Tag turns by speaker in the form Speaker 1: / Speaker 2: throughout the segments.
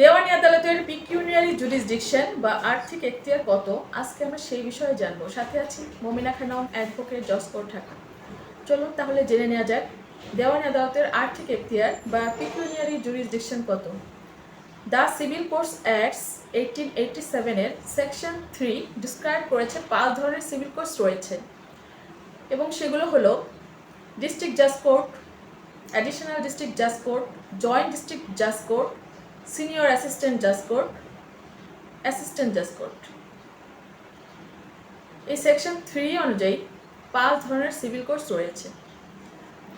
Speaker 1: দেওয়ানি আদালতের পিকিউনিয়ারি জুডিসডিকশন বা আর্থিক এখতিয়ার কত? আজকে আমরা সেই বিষয়ে জানব। সাথে আছি মমিনা খানম অ্যাডভোকেট জসকোর ঢাকা চলুন তাহলে জেনে নেওয়া যাক দেওয়ানি আদালতের আর্থিক এখতিয়ার বা পিকিউনিয়ারি জুডিসডিকশন কত? The civil courts acts eighteen eighty সেভেনের সেকশন থ্রি ডিসক্রাইব করেছে, পাঁচ ধরনের সিভিল কোর্স রয়েছে। এবং সেগুলো হলো, ডিস্ট্রিক্ট জাজ কোর্ট অ্যাডিশনাল ডিস্ট্রিক্ট জাজ কোর্ট জয়েন্ট ডিস্ট্রিক্ট জাজ কোর্ট সিনিয়র অ্যাসিস্ট্যান্ট জাজ কোর্ট অ্যাসিস্ট্যান্ট জাজ কোর্ট এই সেকশন থ্রি অনুযায়ী পাঁচ ধরনের সিভিল কোর্স রয়েছে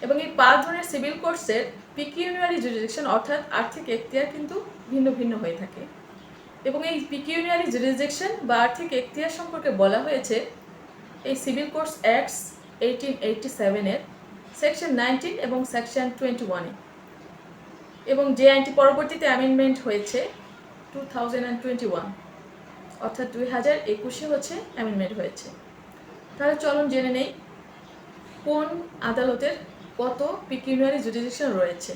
Speaker 1: এবং এই পাঁচ ধরনের সিভিল কোর্সের পিকিউনিয়ারি জুরিডিকশন অর্থাৎ আর্থিক এখতিয়ার কিন্তু ভিন্ন ভিন্ন হয়ে থাকে এবং এই পিকিউনিয়ারি জুরিডিকশন বা আর্থিক এখতিয়ার সম্পর্কে বলা হয়েছে এই civil courts acts eighteen eighty সেভেনের সেকশন নাইনটিন এবং সেকশন টোয়েন্টি ওয়ানে এবং যে আইনটি পরবর্তীতে অ্যামেন্ডমেন্ট হয়েছে two thousand and twenty one অর্থাৎ দুই হাজার একুশে হচ্ছে অ্যামেন্ডমেন্ট হয়েছে। তাহলে চলুন জেনে নেই কোন আদালতের কত পিকিউনারি জুডিশন রয়েছে।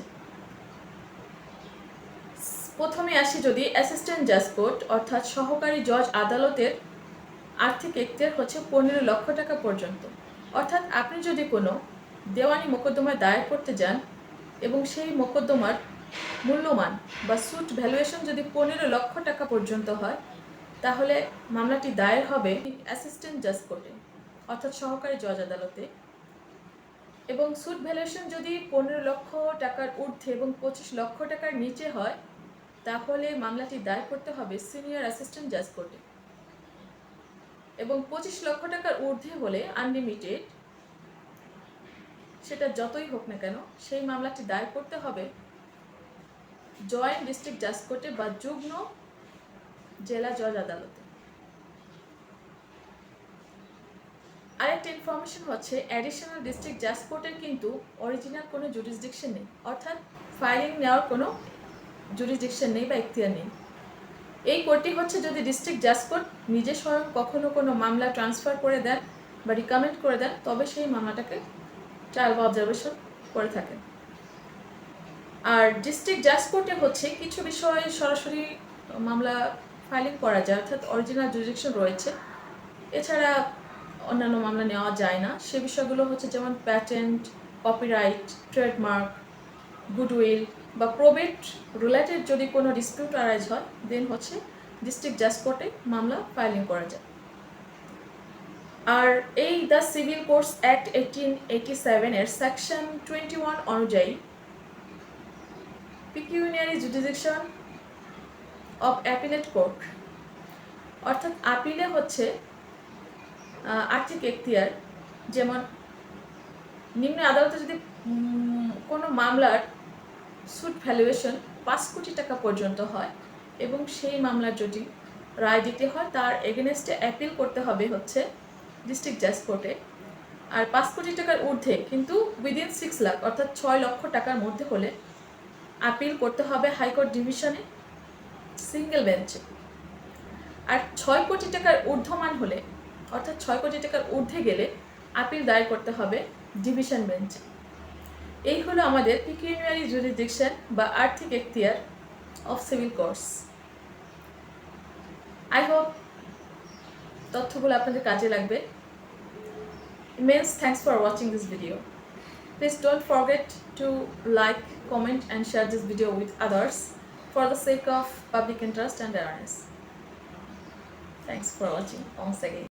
Speaker 1: প্রথমে আসি যদি অ্যাসিস্ট্যান্ট জাজ কোর্ট অর্থাৎ সহকারী জজ আদালতের আর্থিক এখতিয়ার হচ্ছে পনেরো লক্ষ টাকা পর্যন্ত। অর্থাৎ আপনি যদি কোনো দেওয়ানি মোকদ্দমায় দায়ের করতে যান এবং সেই মোকদ্দমার মূল্যমান বা সুট ভ্যালুয়েশন যদি পনেরো লক্ষ টাকা পর্যন্ত হয়, তাহলে মামলাটি দায়ের হবে অ্যাসিস্ট্যান্ট জাজ কোর্টে অর্থাৎ সহকারী জজ আদালতে। এবং সুট ভ্যালুয়েশন যদি পনেরো লক্ষ টাকার ঊর্ধ্বে এবং পঁচিশ লক্ষ টাকার নিচে হয়, তাহলে মামলাটি দায়ের করতে হবে সিনিয়র অ্যাসিস্ট্যান্ট জাজ কোর্টে এবং পঁচিশ লক্ষ টাকার ঊর্ধ্বে হলে আনলিমিটেড সেটা যতই হোক না কেন, সেই মামলাটি দায়ের করতে হবে জয়েন্ট ডিস্ট্রিক্ট জাজ কোর্টে বা যুগ্ম জেলা জজ আদালতে। আরেকটা ইনফরমেশন হচ্ছে অ্যাডিশনাল ডিস্ট্রিক্ট জাজ কোর্টের কিন্তু অরিজিনাল কোনো জুরিসডিকশন নেই। অর্থাৎ ফাইলিং নেওয়ার কোনো জুরিসডিকশন নেই বা এখতিয়ার নেই। এই কোর্টটি হচ্ছে যদি ডিস্ট্রিক্ট জাজ কোর্ট নিজে স্বয়ং কখনো কোনো মামলা ট্রান্সফার করে দেন বা রিকমেন্ড করে দেন, তবে সেই মামলাটাকে ট্রায়াল বা অবজারভেশন করে থাকেন। আর ডিস্ট্রিক্ট জাজ কোর্টে হচ্ছে কিছু বিষয়ে সরাসরি মামলা ফাইলিং করা যায়, অর্থাৎ অরিজিনাল জুরিডিকশন রয়েছে। এছাড়া অন্যান্য মামলা নেওয়া যায় না। সে বিষয়গুলো হচ্ছে যেমন প্যাটেন্ট কপিরাইট ট্রেডমার্ক গুডউইল বা প্রবেট রিলেটেড যদি কোনো ডিসপিউট আরাইজ হয় দেন হচ্ছে ডিস্ট্রিক্ট জাজ কোর্টে মামলা ফাইলিং করা যায়। আর এই the civil courts act eighteen eighty সেভেনের সেকশন টোয়েন্টি ওয়ান অনুযায়ী pecuniary jurisdiction of appellate court অর্থাৎ আপিলে হচ্ছে আর্থিক এখতিয়ার, যেমন নিম্ন আদালতে যদি কোনো মামলার সুট ভ্যালুয়েশন পাঁচ কোটি টাকা পর্যন্ত হয় এবং সেই মামলার যদি রায় দিতে হয়, তার এগেনস্টে অ্যাপিল করতে হবে হচ্ছে ডিস্ট্রিক্ট জাজ কোর্টে আর পাঁচ কোটি টাকার ঊর্ধ্বে কিন্তু উইদিন সিক্স লাখ অর্থাৎ ছয় লক্ষ টাকার মধ্যে হলে আপিল করতে হবে হাইকোর্ট ডিভিশনে সিঙ্গেল বেঞ্চে আর ছয় কোটি টাকার ঊর্ধ্বমান হলে অর্থাৎ ছয় কোটি টাকার ঊর্ধ্বে গেলে আপিল দায়ের করতে হবে ডিভিশন বেঞ্চে এই হলো আমাদের পিকিউনিয়ারি জুরিডিকশন বা আর্থিক এখতিয়ার of civil courts I hope তথ্যগুলো আপনাদের কাজে লাগবে। Immense thanks for watching this video Please don't forget to like, comment and share this video with others for the sake of public interest and awareness. Thanks for watching once again.